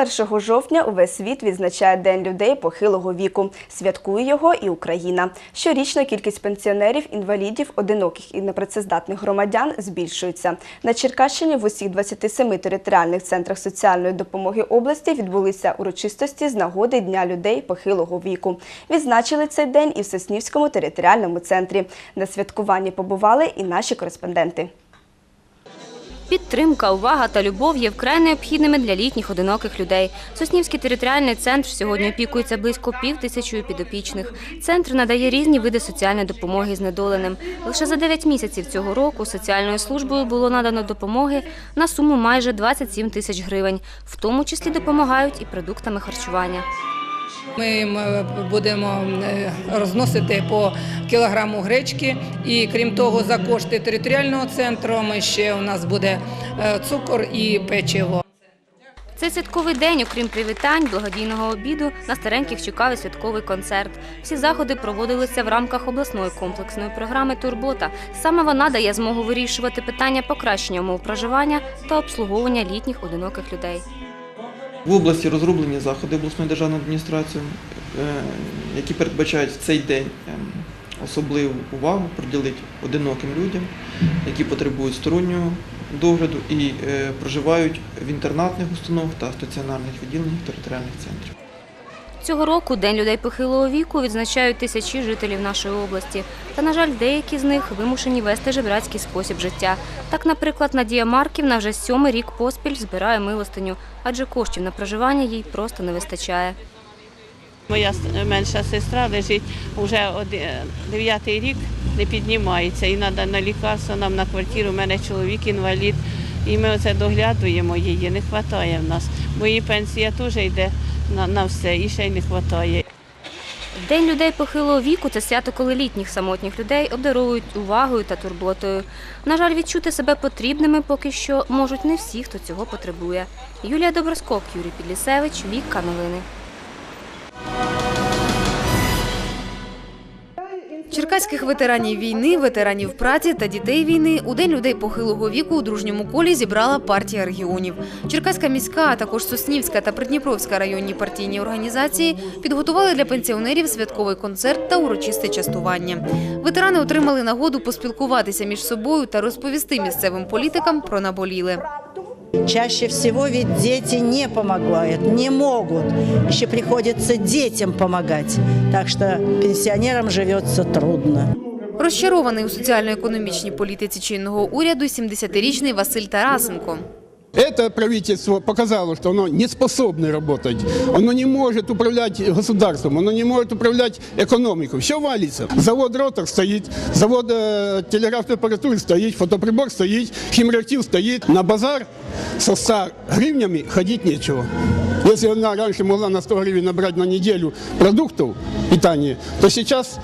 1 жовтня увесь світ відзначає День людей похилого віку. Святкує його і Україна. Щорічно кількість пенсіонерів, інвалідів, одиноких і непрацездатних громадян збільшується. На Черкащині в усіх 27 територіальних центрах соціальної допомоги області відбулися урочистості з нагоди Дня людей похилого віку. Відзначили цей день і в Соснівському територіальному центрі. На святкуванні побували і наші кореспонденти. Підтримка, увага та любов є вкрай необхідними для літніх одиноких людей. Соснівський територіальний центр сьогодні опікується близько пів тисячою підопічних. Центр надає різні види соціальної допомоги знедоленим. Лише за 9 місяців цього року соціальною службою було надано допомоги на суму майже 27 тисяч гривень. В тому числі допомагають і продуктами харчування. Ми будемо е, розносити по кілограму гречки. І крім того, за кошти територіального центру ми ще у нас буде е, цукор і печиво. Цей святковий день, окрім привітань, благодійного обіду, на стареньких чекав і святковий концерт. Всі заходи проводилися в рамках обласної комплексної програми Турбота. Саме вона дає змогу вирішувати питання покращення умов проживання та обслуговування літніх одиноких людей. В області розроблені заходи обласної державної адміністрації, е, які передбачають в цей день ем, особливу увагу приділити одиноким людям, які потребують стороннього догляду і е, проживають в інтернатних установах та стаціонарних відділеннях територіальних центрів. Цього року День людей похилого віку відзначають тисячі жителів нашої області. Та, на жаль, деякі з них вимушені вести жебрацький спосіб життя. Так, наприклад, Надія Марківна вже сьомий рік поспіль збирає милостиню, адже коштів на проживання їй просто не вистачає. Моя менша сестра лежить вже дев'ятий рік, не піднімається. І треба на лікарство, нам на квартиру. У мене чоловік інвалід. І ми оце доглядуємо її, не вистачає в нас. Моїй пенсія теж йде на, на все, і ще й не вистачає. День людей похилого віку це свято, коли літніх самотніх людей обдаровують увагою та турботою. На жаль, відчути себе потрібними поки що можуть не всі, хто цього потребує. Юлія Доброскок, Юрій Підлісевич, Вікка Новини. Черкаських ветеранів війни, ветеранів праці та дітей війни у день людей похилого віку у дружньому колі зібрала партія регіонів. Черкаська міська, а також Соснівська та Придніпровська районні партійні організації підготували для пенсіонерів святковий концерт та урочисте частування. Ветерани отримали нагоду поспілкуватися між собою та розповісти місцевим політикам про наболіле. Чаще всего ведь дети не помогают, не могут. Еще приходится детям помогать. Так что пенсионерам живется трудно. Розчарований у соціально-економічній політиці чинного уряду 70-річний Василь Тарасенко. Это правительство показало, что оно не способно работать. Оно не может управлять государством, оно не может управлять экономикой. Все валится. Завод «Ротор» стоит, завод э, телеграфной аппаратуры стоит, фотоприбор стоит, химреактив стоит. На базар со 100 гривнями ходить нечего. Если она раньше могла на 100 гривен набрать на неделю продуктов питания, то сейчас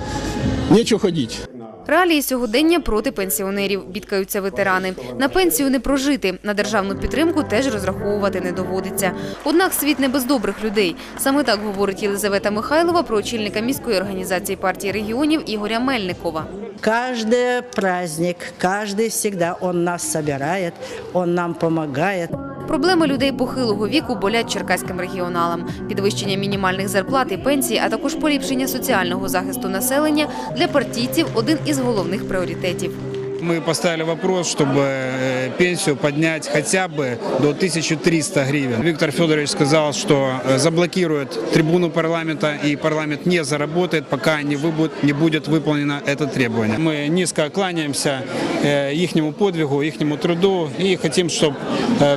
нечего ходить. Реалії сьогодення проти пенсіонерів бідкаються ветерани. На пенсію не прожити, на державну підтримку теж розраховувати не доводиться. Однак світ не без добрих людей. Саме так говорить Єлизавета Михайлова про очільника міської організації партії регіонів Ігоря Мельникова. Каждый праздник, каждый всегда он нас собирает, он нам помогает. Проблеми людей похилого віку болять черкаським регіоналам. Підвищення мінімальних зарплат і пенсій, а також поліпшення соціального захисту населення для партійців один із головних пріоритетів Мы поставили вопрос, чтобы э, пенсию поднять хотя бы до 1300 гривен. Виктор Федорович сказал, что э, заблокирует трибуну парламента и парламент не заработает, пока не, выбу- не будет выполнено это требование. Мы низко кланяемся э, ихнему подвигу, ихнему труду и хотим, чтобы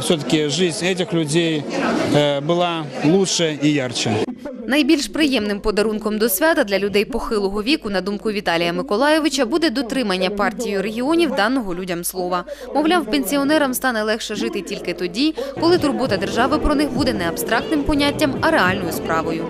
все-таки жизнь этих людей э, была лучше и ярче. Найбільш приємним подарунком до свята для людей похилого віку, на думку Віталія Миколаєвича, буде дотримання партією регіонів даного людям слова. Мовляв, пенсіонерам стане легше жити тільки тоді, коли турбота держави про них буде не абстрактним поняттям, а реальною справою.